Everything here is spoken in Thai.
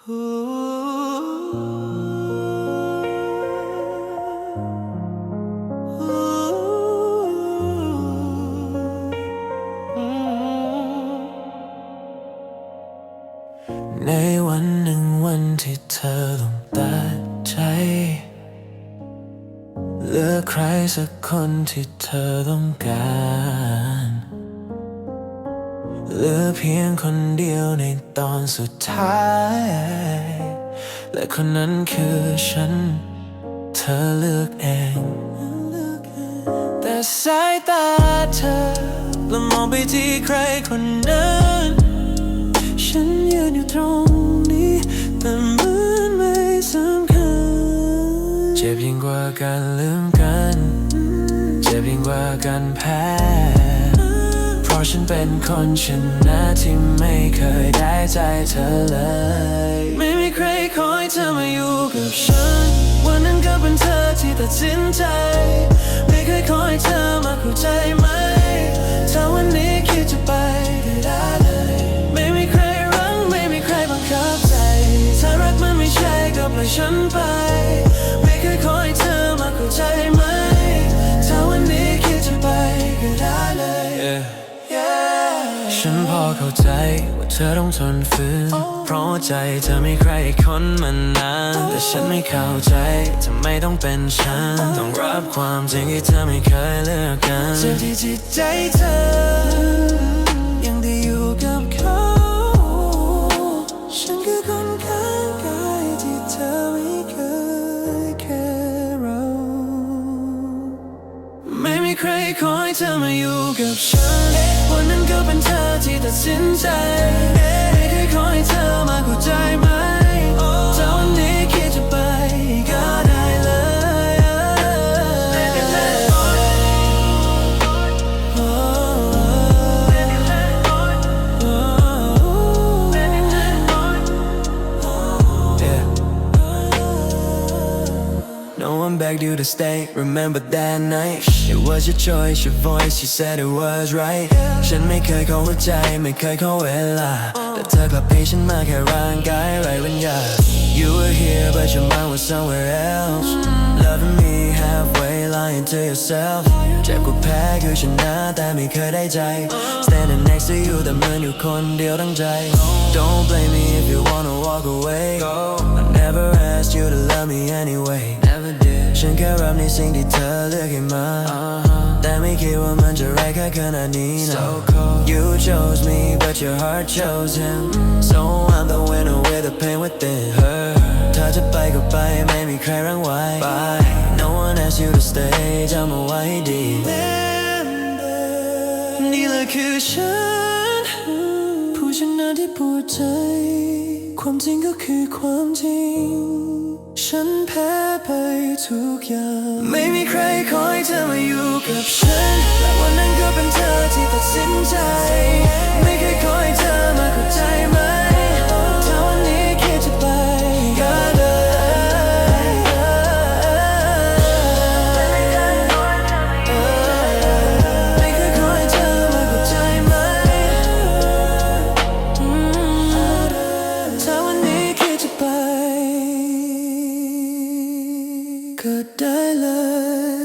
ในวันหนึ่งวันที่เธอต้องตัดใจเหลือใครสักคนที่เธอต้องการ เหลือเพียงคนเดียวในตอนสุดท้าย และคนนั้นคือฉัน เธอเลือกเอง แต่สายตาเธอแล้วมองไปที่ใครคนนั้น ฉันยืนอยู่ตรงนี้แต่เหมือนไม่สำคัญ เจ็บยิ่งกว่าการลืมกัน เจ็บยิ่งกว่าการแพ้ะฉันเป็นคนชนะที่ไม่เคยได้ใจเธอเลย ไม่มีใครคอยเธอมาอยู่กับฉัน วันนั้นก็เป็นเธอที่ตัดสินใจ ไม่เคยคอยเธอมาเข้าใจ เข้าใจว่าเธอต้องทนฝืน เพราะว่าใจเธอมีใครอีกคนมานานแต่ฉันไม่เข้าใจทำไมต้องเป็นฉัน ต้องรับความจริงที่เธอไม่เคยเลือกกันเจ็บที่จิตใจเธอ ยังได้อยู่กับเขา ฉันคือคนข้างกายที่เธอไม่เคยแค่เรา ไม่มีใครคอยเธอมาอยู่กับฉัน วันนั้นก็เป็นเธ No one begged you to stay. Remember that night? It was your choice, your voice. You said it was right. ฉันไม่เคยขอหัวใจ ไม่เคยขอเวลา แต่เธอกลับให้ฉันมาแค่ร่างกายไร้วิญญาณ You were here, but your mind was somewhere else. Loving me halfway, lying to yourself. เจ็บกว่าแพ้คือชนะแต่ไม่เคยได้ใจ Standing next to you แต่เหมือนอยู่คนเดียวทั้งใจ Don't blame me if you wanna walk away. I never asked you to love me anyway. Never did. ฉันแค่รับในสิ่งที่เธอเลือกให้มาแต่ไม่คิดว่ามันจะร้ายแค่ขนาดนี้นะ You chose me but your heart chose him So I'm the winner with the pain within her ถ้าจะไปก็ไปไม่มีใครรั้งไว้ Bye No one asked you to stay จำเอาไว้ให้ดีนี่แหละคือฉันผู้ชนะที่ปวดใจ ความจริงก็คือความจริง ฉันแพ้ไปทุกอย่าง ไม่มีใครคอยเธอมาอยู่กับฉันและวันนั้นก็เป็น could die love?